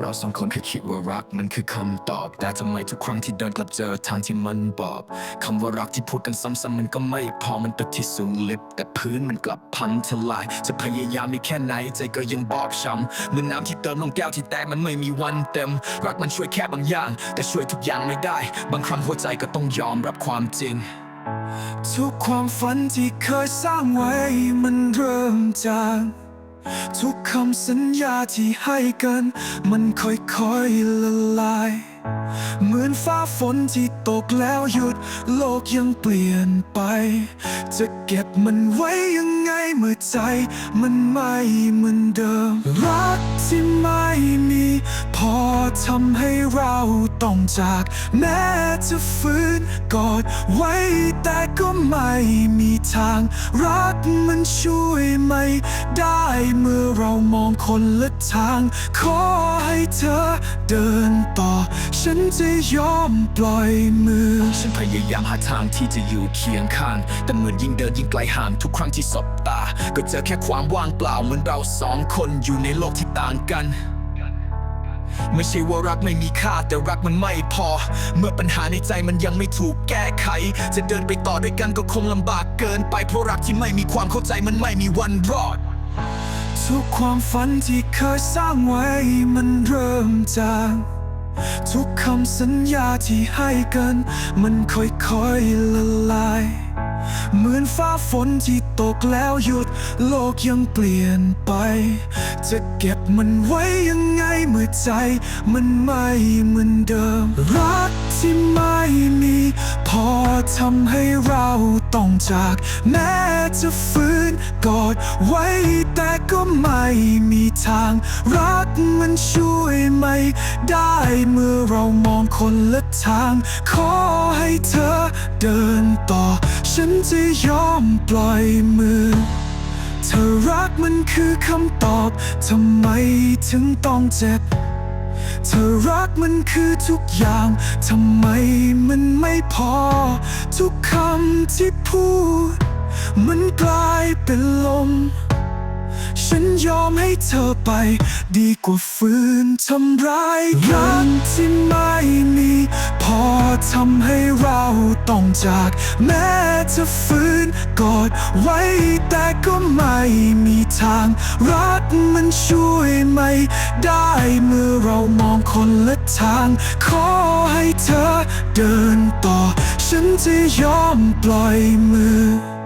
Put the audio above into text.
เราสองคนเคยคิดว่ารักมันคือคำตอบ แต่ทำไมทุกครั้งที่เดินกลับเจอทางที่มันบอบคำว่ารักที่พูดกันซ้ำๆมันก็ไม่พอมันตึกที่สูงลิบแต่พื้นมันกลับพังทลาย จะพยายามมีแค่ไหนใจก็ยังบอบช้ำเหมือนน้ำที่เติมลงแก้วที่แตกมันไม่มีวันเต็ม รักมันช่วยแค่บางอย่าง แต่ช่วยทุกอย่างไม่ได้ บางครั้งหัวใจก็ต้องยอมรับความจริงทุกความฝันที่เคยสร้างไว้มันเริ่มจาง ทุกคำสัญญาที่ให้กัน มันค่อยๆละลาย เหมือนฟ้าฝนที่ตกแล้วหยุด โลกยังเปลี่ยนไป จะเก็บมันไว้ยังไงเมื่อใจ มันไม่เหมือนเดิม รักที่ไม่มี พอทำให้เราต้องจาก แม้จะฟื้น กอดไว้แต่ก็ไม่มีทาง รักมันช่วยไม่ได้เมื่อเรามองคนละทาง ขอให้เธอเดินต่อ ฉันจะยอมปล่อยมือ ฉันพยายามหาทางที่จะอยู่เคียงข้าง แต่เหมือนยิ่งเดินยิ่งไกลห่างทุกครั้งที่สบตา ก็เจอแค่ความว่างเปล่าเหมือนเราสองคนอยู่ในโลกที่ต่างกัน ไม่ใช่ว่ารักไม่มีค่าแต่รักมันไม่พอ เมื่อปัญหาในใจมันยังไม่ถูกแก้ไข จะเดินไปต่อด้วยกันก็คงลำบากเกินไปเพราะรักที่ไม่มีความเข้าใจมันไม่มีวันรอด ทุกความฝันที่เคยสร้างไว้มันเริ่มจางทุกคำสัญญาที่ให้กัน มันค่อยๆละลาย เหมือนฟ้าฝนที่ตกแล้วหยุด โลกยังเปลี่ยนไป จะเก็บมันไว้ยังไง เมื่อใจมันไม่เหมือนเดิม รักที่ไม่มี พอทำให้เราต้องจาก แม้จะฟื้นกอดไว้แต่ก็ไม่มีทาง รักมันช่วยไม่ได้เมื่อเรามองคนละทาง ขอให้เธอเดินต่อ ฉันจะยอมปล่อยมือ กมันคือคำตอบทำไมถึงต้องเจ็บ เธอรักมันคือทุกอย่างทำไมมันไม่พอ ทุกคำที่พูด มันกลายเป็นลม ฉันยอมให้เธอไป ดีกว่าฝืนทำร้ายรักที่ไม่มี ทำให้เราต้องจาก แม้จะฟื้นกอดไว้แต่ก็ไม่มีทาง รักมันช่วยไม่ได้เมื่อเรามองคนละทาง ขอให้เธอเดินต่อ ฉันจะยอมปล่อยมือ